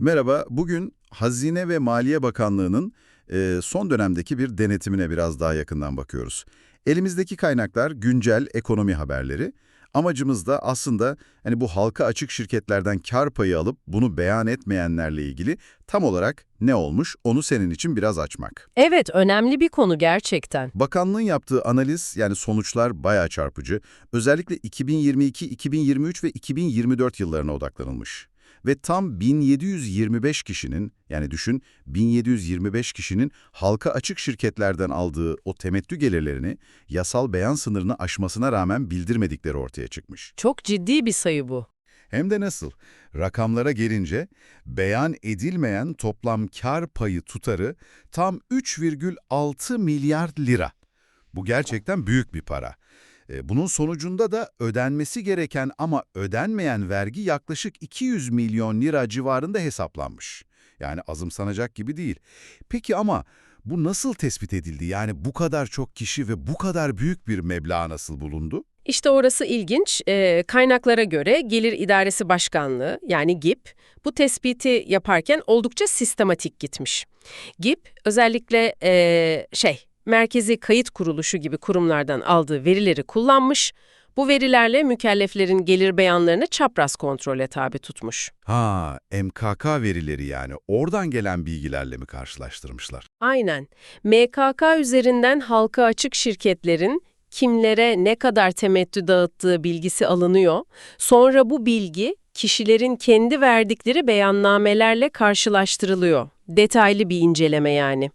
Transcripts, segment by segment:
Merhaba, bugün Hazine ve Maliye Bakanlığı'nın e, son dönemdeki bir denetimine biraz daha yakından bakıyoruz. Elimizdeki kaynaklar güncel ekonomi haberleri. Amacımız da aslında hani bu halka açık şirketlerden kar payı alıp bunu beyan etmeyenlerle ilgili tam olarak ne olmuş onu senin için biraz açmak. Evet, önemli bir konu gerçekten. Bakanlığın yaptığı analiz yani sonuçlar bayağı çarpıcı. Özellikle 2022, 2023 ve 2024 yıllarına odaklanılmış. Ve tam 1725 kişinin yani düşün 1725 kişinin halka açık şirketlerden aldığı o temettü gelirlerini yasal beyan sınırını aşmasına rağmen bildirmedikleri ortaya çıkmış. Çok ciddi bir sayı bu. Hem de nasıl? Rakamlara gelince beyan edilmeyen toplam kar payı tutarı tam 3,6 milyar lira. Bu gerçekten büyük bir para. E, Bunun sonucunda da ödenmesi gereken ama ödenmeyen vergi yaklaşık 200 milyon lira civarında hesaplanmış. Yani azımsanacak gibi değil. Peki ama bu nasıl tespit edildi? Yani bu kadar çok kişi ve bu kadar büyük bir meblağ nasıl bulundu? İşte orası ilginç. Ee, kaynaklara göre Gelir İdaresi Başkanlığı yani GİP bu tespiti yaparken oldukça sistematik gitmiş. GİP özellikle ee, şey Merkezi Kayıt Kuruluşu gibi kurumlardan aldığı verileri kullanmış. Bu verilerle mükelleflerin gelir beyanlarını çapraz kontrole tabi tutmuş. Ha, MKK verileri yani oradan gelen bilgilerle mi karşılaştırmışlar? Aynen. MKK üzerinden halka açık şirketlerin kimlere ne kadar temettü dağıttığı bilgisi alınıyor. Sonra bu bilgi kişilerin kendi verdikleri beyannamelerle karşılaştırılıyor. Detaylı bir inceleme yani.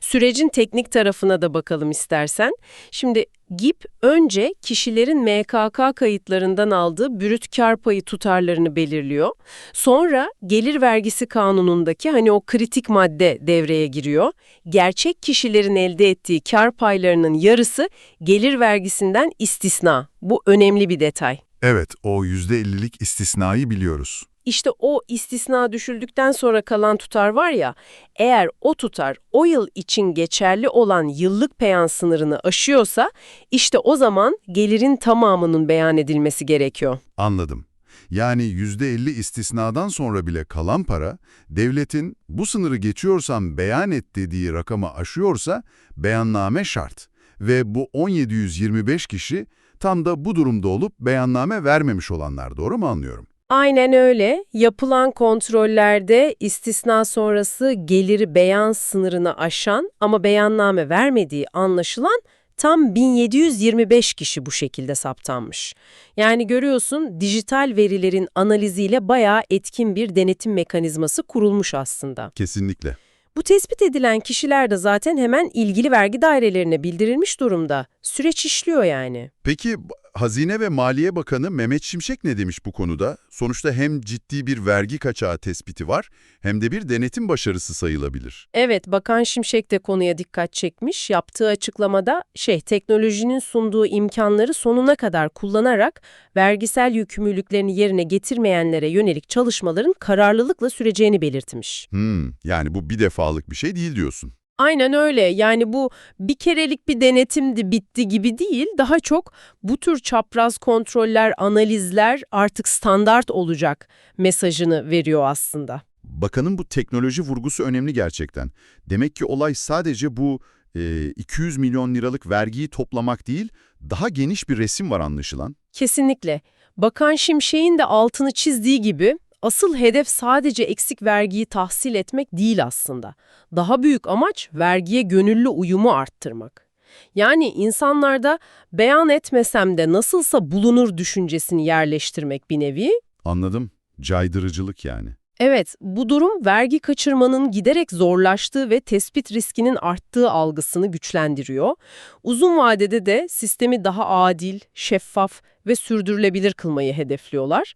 Sürecin teknik tarafına da bakalım istersen. Şimdi GİP önce kişilerin MKK kayıtlarından aldığı brüt kar payı tutarlarını belirliyor. Sonra gelir vergisi kanunundaki hani o kritik madde devreye giriyor. Gerçek kişilerin elde ettiği kar paylarının yarısı gelir vergisinden istisna. Bu önemli bir detay. Evet, o %50'lik istisnayı biliyoruz. İşte o istisna düşüldükten sonra kalan tutar var ya, eğer o tutar o yıl için geçerli olan yıllık beyan sınırını aşıyorsa, işte o zaman gelirin tamamının beyan edilmesi gerekiyor. Anladım. Yani %50 istisnadan sonra bile kalan para, devletin bu sınırı geçiyorsam beyan et dediği rakamı aşıyorsa beyanname şart. Ve bu 1725 kişi tam da bu durumda olup beyanname vermemiş olanlar doğru mu anlıyorum? Aynen öyle. Yapılan kontrollerde istisna sonrası geliri beyan sınırını aşan ama beyanname vermediği anlaşılan tam 1725 kişi bu şekilde saptanmış. Yani görüyorsun dijital verilerin analiziyle bayağı etkin bir denetim mekanizması kurulmuş aslında. Kesinlikle. Bu tespit edilen kişiler de zaten hemen ilgili vergi dairelerine bildirilmiş durumda. Süreç işliyor yani. Peki Hazine ve Maliye Bakanı Mehmet Şimşek ne demiş bu konuda? Sonuçta hem ciddi bir vergi kaçağı tespiti var hem de bir denetim başarısı sayılabilir. Evet, Bakan Şimşek de konuya dikkat çekmiş. Yaptığı açıklamada şey teknolojinin sunduğu imkanları sonuna kadar kullanarak vergisel yükümlülüklerini yerine getirmeyenlere yönelik çalışmaların kararlılıkla süreceğini belirtmiş. Hmm, yani bu bir defalık bir şey değil diyorsun. Aynen öyle. Yani bu bir kerelik bir denetimdi bitti gibi değil. Daha çok bu tür çapraz kontroller, analizler artık standart olacak mesajını veriyor aslında. Bakanın bu teknoloji vurgusu önemli gerçekten. Demek ki olay sadece bu e, 200 milyon liralık vergiyi toplamak değil, daha geniş bir resim var anlaşılan. Kesinlikle. Bakan Şimşek'in de altını çizdiği gibi asıl hedef sadece eksik vergiyi tahsil etmek değil aslında. Daha büyük amaç vergiye gönüllü uyumu arttırmak. Yani insanlarda beyan etmesem de nasılsa bulunur düşüncesini yerleştirmek bir nevi. Anladım. Caydırıcılık yani. Evet, bu durum vergi kaçırmanın giderek zorlaştığı ve tespit riskinin arttığı algısını güçlendiriyor. Uzun vadede de sistemi daha adil, şeffaf ve sürdürülebilir kılmayı hedefliyorlar.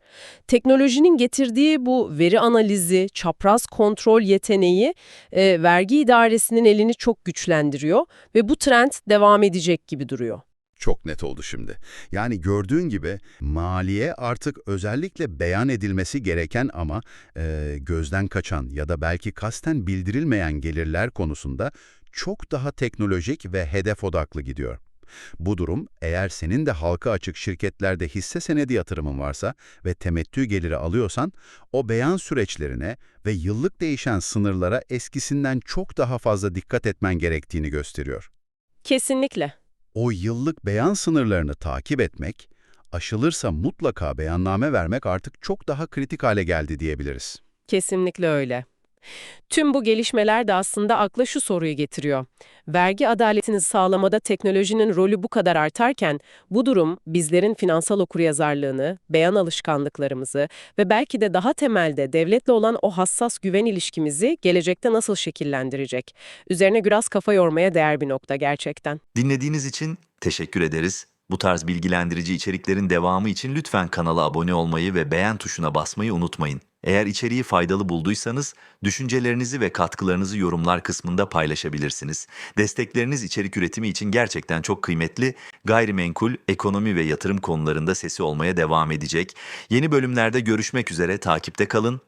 Teknolojinin getirdiği bu veri analizi, çapraz kontrol yeteneği e, vergi idaresinin elini çok güçlendiriyor ve bu trend devam edecek gibi duruyor. Çok net oldu şimdi. Yani gördüğün gibi maliye artık özellikle beyan edilmesi gereken ama e, gözden kaçan ya da belki kasten bildirilmeyen gelirler konusunda çok daha teknolojik ve hedef odaklı gidiyor. Bu durum eğer senin de halka açık şirketlerde hisse senedi yatırımın varsa ve temettü geliri alıyorsan o beyan süreçlerine ve yıllık değişen sınırlara eskisinden çok daha fazla dikkat etmen gerektiğini gösteriyor. Kesinlikle. O yıllık beyan sınırlarını takip etmek, aşılırsa mutlaka beyanname vermek artık çok daha kritik hale geldi diyebiliriz. Kesinlikle öyle. Tüm bu gelişmeler de aslında akla şu soruyu getiriyor. Vergi adaletini sağlamada teknolojinin rolü bu kadar artarken, bu durum bizlerin finansal okuryazarlığını, beyan alışkanlıklarımızı ve belki de daha temelde devletle olan o hassas güven ilişkimizi gelecekte nasıl şekillendirecek? Üzerine biraz kafa yormaya değer bir nokta gerçekten. Dinlediğiniz için teşekkür ederiz. Bu tarz bilgilendirici içeriklerin devamı için lütfen kanala abone olmayı ve beğen tuşuna basmayı unutmayın. Eğer içeriği faydalı bulduysanız düşüncelerinizi ve katkılarınızı yorumlar kısmında paylaşabilirsiniz. Destekleriniz içerik üretimi için gerçekten çok kıymetli. Gayrimenkul, ekonomi ve yatırım konularında sesi olmaya devam edecek. Yeni bölümlerde görüşmek üzere takipte kalın.